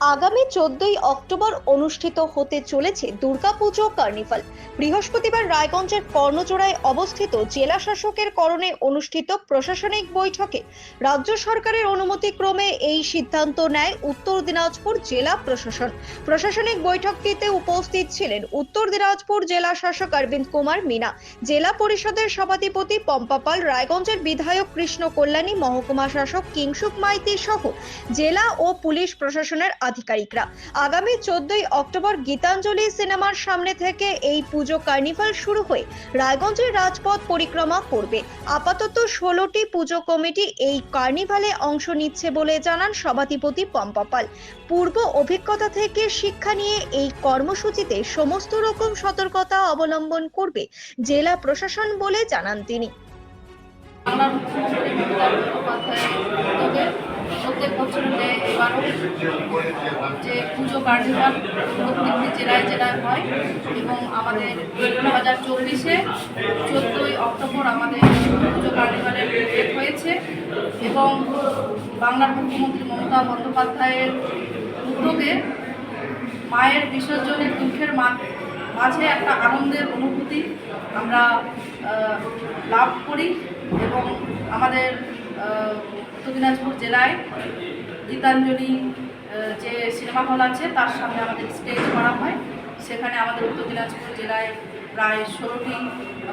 আগামী চোদ্দই অক্টোবর অনুষ্ঠিত হতে চলেছে দুর্গাপুজো কার্নিভাল। বৃহস্পতিবার রায়গঞ্জের কর্ণজোড়ায় অবস্থিত জেলা শাসকের করণে অনুষ্ঠিত প্রশাসনিক বৈঠকে রাজ্য সরকারের অনুমতি ক্রমে এই সিদ্ধান্ত নেয় উত্তর দিনাজপুর জেলা প্রশাসন। প্রশাসনিক বৈঠকটিতে উপস্থিত ছিলেন উত্তর দিনাজপুর জেলা শাসক অরবিন্দ কুমার মিনা, জেলা পরিষদের সভাধিপতি পম্পাপাল রায়গঞ্জের বিধায়ক কৃষ্ণ কল্যাণী, মহকুমা শাসক কিংসুক মাইতি সহ জেলা ও পুলিশ প্রশাসনের আধিকারিকরা। আগামী চোদ্দই অক্টোবর গীতাঞ্জলি সিনেমার সামনে থেকে এই পুজো কার্নিভাল শুরু হয়ে রায়গঞ্জের রাজপথ পরিক্রমা করবে। আপাতত ষোলোটি পুজো কমিটি এই কার্নিভালে অংশ নিচ্ছে বলে জানান সভাধিপতি পম্পা পাল। পূর্ব অভিজ্ঞতা থেকে শিক্ষা নিয়ে এই কর্মসূচিতে সমস্ত রকম সতর্কতা অবলম্বন করবে জেলা প্রশাসন বলে জানান তিনি। প্রত্যেক ন্যায় এবারও যে পুজো কার্নিভাল প্রত্যেকটি জেলায় জেলায় হয় এবং আমাদের দু হাজার চব্বিশে চোদ্দোই অক্টোবর আমাদের পুজো ডেট হয়েছে এবং বাংলার মুখ্যমন্ত্রী মমতা বন্দ্যোপাধ্যায়ের উদ্যোগে মায়ের বিসর্জনের দুঃখের মাঝে একটা আনন্দের অনুভূতি আমরা লাভ করি এবং আমাদের উত্তর দিনাজপুর জেলায় গীতাঞ্জলি যে সিনেমা হল আছে, তার সামনে আমাদের স্টেজ করা হয়। সেখানে আমাদের উত্তর দিনাজপুর জেলায় প্রায় ষোলোটি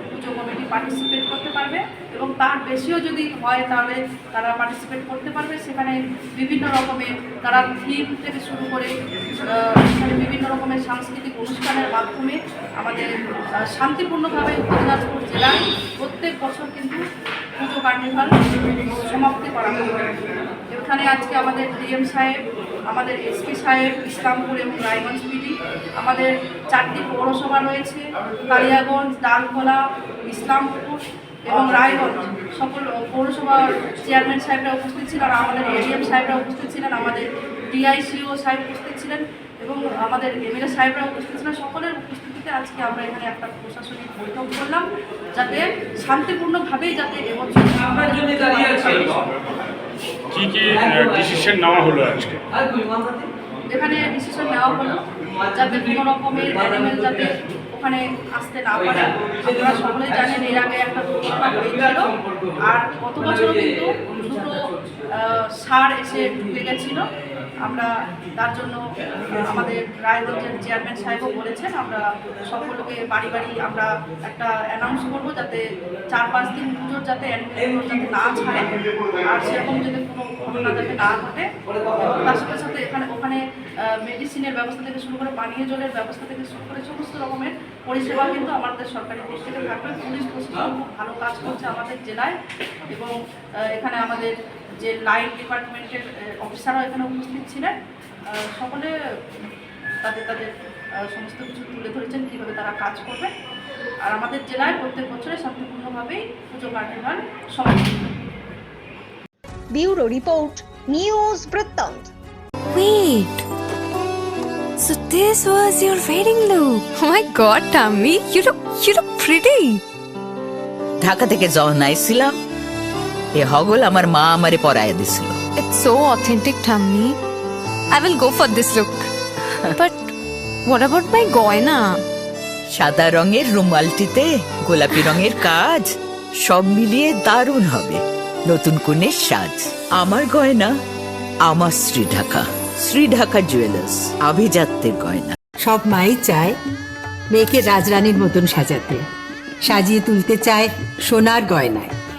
পুজো কমিটি পার্টিসিপেট করতে পারবে এবং তার বেশিও যদি হয় তাহলে তারা পার্টিসিপেট করতে পারবে। সেখানে বিভিন্ন রকমের তারা থিম থেকে শুরু করে সেখানে বিভিন্ন রকমের সাংস্কৃতিক অনুষ্ঠানের মাধ্যমে আমাদের শান্তিপূর্ণভাবে উত্তর দিনাজপুর জেলায় প্রত্যেক বছর কিন্তু পুজো কার্নিভাল সমাপ্তি করা হয় এখানে আজকে আমাদের ডিএম সাহেব, আমাদের এসপি সাহেব, ইসলামপুর এবং রায়গঞ্জ পিডি, আমাদের চারটি পৌরসভা রয়েছে, কালিয়াগঞ্জ, ডালখোলা, ইসলামপুর এবং রায়গঞ্জ। সকল পৌরসভার চেয়ারম্যান সাহেবরা উপস্থিত ছিলেন আমাদের এডিএম সাহেবরা উপস্থিত ছিলেন, আমাদের ডিআইসিও সাহেব উপস্থিত ছিলেন এবং আমাদের এমএলএ সাহেবরা উপস্থিত ছিলেন, সকলের উপস্থিতিতে আজকে আমরা এখানে একটা প্রশাসনিক বৈঠক করলাম যাতে শান্তিপূর্ণভাবেই যাতে এবছর কি কি ডিসিশন নেওয়া হলো আজকে? এখানে ডিসিশন নেওয়া হলো যাতে কোনো রকমের অ্যানিমেল যাতে ওখানে আসতে না পারে। আপনারা সকলেই জানেন এর আগে একটা দুর্ঘটনা হয়েছিল। আর গত বছরও কিন্তু দুটো সার এসে ঢুকে গেছিল। আমরা তার জন্য আমাদের রায়গঞ্জের চেয়ারম্যান সাহেবও বলেছেন, আমরা সকলকে বাড়ি বাড়ি আমরা একটা অ্যানাউন্স করব যাতে চার পাঁচ দিন পুজোর যাতে যাতে না ছাড়ে, আর সেরকম যাতে কোনো ঘটনা যাতে না ঘটে, তার সাথে সাথে এখানে ওখানে মেডিসিনের ব্যবস্থা থেকে শুরু করে পানীয় জলের ব্যবস্থা থেকে শুরু করে সমস্ত রকমের পরিষেবা কিন্তু আমাদের সরকারি দিক থেকে থাকবে। পুলিশ প্রশাসন খুব ভালো কাজ করছে আমাদের জেলায় এবং এখানে আমাদের যে লাইন ডিপার্টমেন্টের অফিসারও এখানে উপস্থিত ছিলেন সকলে তাদের তাদের সমস্ত কিছু তুলে ধরেছেন কীভাবে তারা কাজ করবে আর আমাদের জেলায় প্রত্যেক বছরে শান্তিপূর্ণভাবেই পুজো কার্নিভাল সমাপ্ত ব্যুরো রিপোর্ট নিউজ বৃত্তান্ত Wait. So this was your wedding look. Oh my god, Tammy, you look you look pretty. Dhaka থেকে যখন আইছিলাম এ হগল আমার মা আমারে পরায় দিছিল It's so authentic, Tammy. I will go for this look. but what about my goina? সাদা রঙের রুমালটিতে গোলাপি রঙের কাজ সব মিলিয়ে দারুণ হবে নতুন কনের সাজ আমার গয়না আমার শ্রী ঢাকা শ্রী ঢাকা জুয়েলার্স আভিজাত্যের গয়না সব মাই চায় মেয়েকে রাজরানীর মতন সাজাতে সাজিয়ে তুলতে চায় সোনার গয়নায়